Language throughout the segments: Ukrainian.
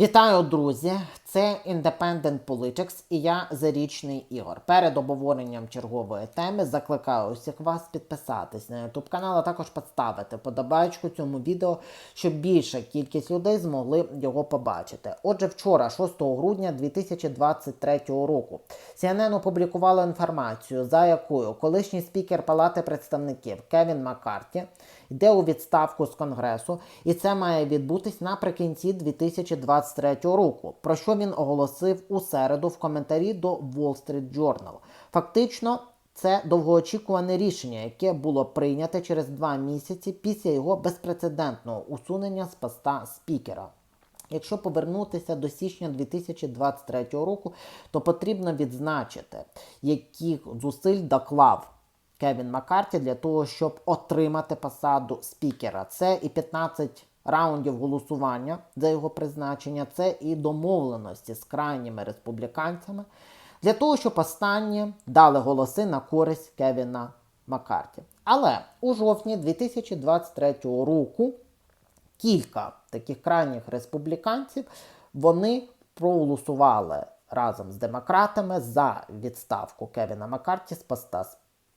Вітаю, друзі! Це Independent Politics і я Зарічний Ігор. Перед обговоренням чергової теми закликаю усіх вас підписатись на YouTube канал, а також поставити подобайку цьому відео, щоб більша кількість людей змогли його побачити. Отже, вчора, 6 грудня 2023 року, CNN опублікувало інформацію, за якою колишній спікер Палати представників Кевін Маккарті йде у відставку з Конгресу, і це має відбутись наприкінці 2023 року. Про що він оголосив у середу в коментарі до Wall Street Journal. Фактично. Це довгоочікуване рішення, яке було прийняте через два місяці після його безпрецедентного усунення з поста спікера. Якщо повернутися до січня 2023 року, то потрібно відзначити, яких зусиль доклав Кевін Маккарті для того, щоб отримати посаду спікера. Це і 15 раундів голосування за його призначення, це і домовленості з крайніми республіканцями для того, щоб останні дали голоси на користь Кевіна Маккарті. Але у жовтні 2023 року кілька таких крайніх республіканців вони проголосували разом з демократами за відставку Кевіна Маккарті з поста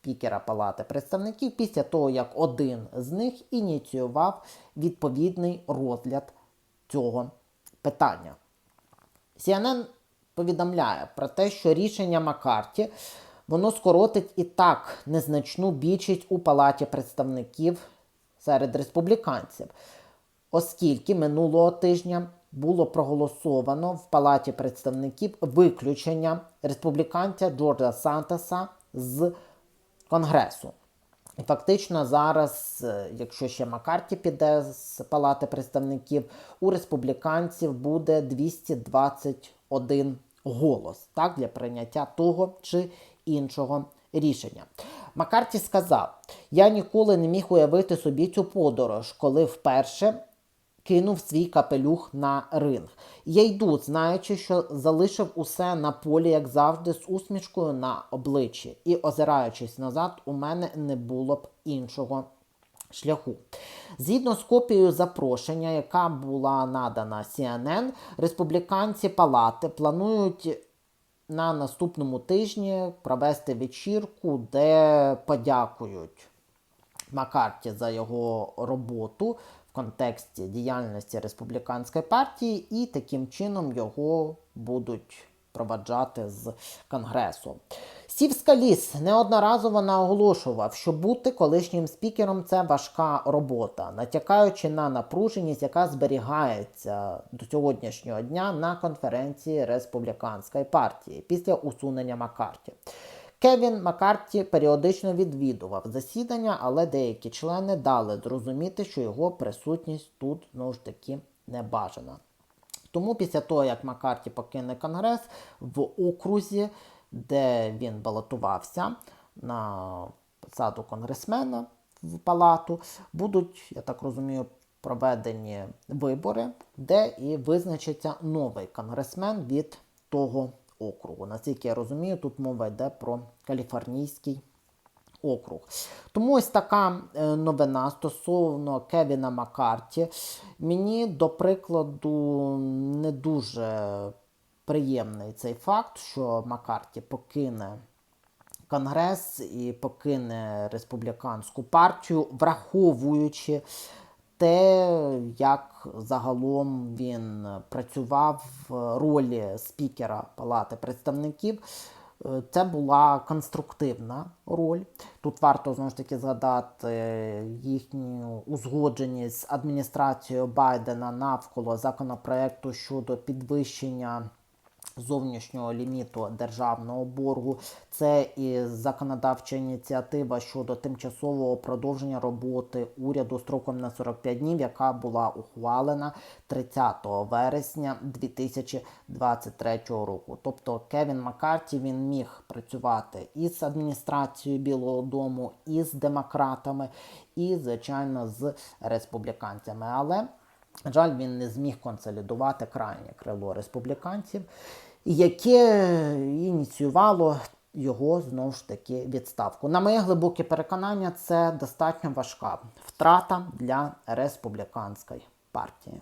спікера Палати представників після того, як один з них ініціював відповідний розгляд цього питання. CNN повідомляє про те, що рішення Маккарті воно скоротить і так незначну більшість у Палаті представників серед республіканців, оскільки минулого тижня було проголосовано в Палаті представників виключення республіканця Джорджа Сантеса з Конгресу. І фактично зараз, е, якщо ще Маккарті піде з Палати представників, у республіканців буде 221 голос так, для прийняття того чи іншого рішення. Маккарті сказав: я ніколи не міг уявити собі цю подорож, коли вперше кинув свій капелюх на ринг. Я йду, знаючи, що залишив усе на полі, як завжди, з усмішкою на обличчі. І, озираючись назад, у мене не було б іншого шляху. Згідно з копією запрошення, яка була надана CNN, республіканці палати планують. На наступному тижні провести вечірку, де подякують Маккарті за його роботу контексті діяльності республіканської партії, і таким чином його будуть проваджати з Конгресу. Стів Скаліс неодноразово наоголошував, що бути колишнім спікером це важка робота, натякаючи на напруженість, яка зберігається до сьогоднішнього дня на конференції республіканської партії після усунення Маккарті. Кевін Маккарті періодично відвідував засідання, але деякі члени дали зрозуміти, що його присутність тут знову ж таки не бажана. Тому після того, як Маккарті покине Конгрес в окрузі, де він балотувався на посаду конгресмена в палату, будуть, я так розумію, проведені вибори, де і визначиться новий конгресмен від того округу. Наскільки я розумію, тут мова йде про каліфорнійський округ. Тому ось така е, новина стосовно Кевіна Маккарті. Мені, до прикладу, не дуже приємний цей факт, що Маккарті покине. Конгрес і покине республіканську партію, враховуючи те, як загалом він працював в ролі спікера Палати представників. Е, це була конструктивна роль. Тут варто знову ж таки згадати їхню узгодженість з адміністрацією Байдена навколо законопроекту щодо підвищення зовнішнього ліміту державного боргу. Це і законодавча ініціатива щодо тимчасового продовження роботи уряду строком на 45 днів, яка була ухвалена 30 вересня 2023 року. Тобто Кевін Маккарті він міг працювати із адміністрацією Білого Дому, і з демократами, і, звичайно, з республіканцями. Але на жаль, він не зміг консолідувати крайнє крило республіканців, яке ініціювало його знову ж таки відставку. На моє глибоке переконання, це достатньо важка втрата для республіканської партії.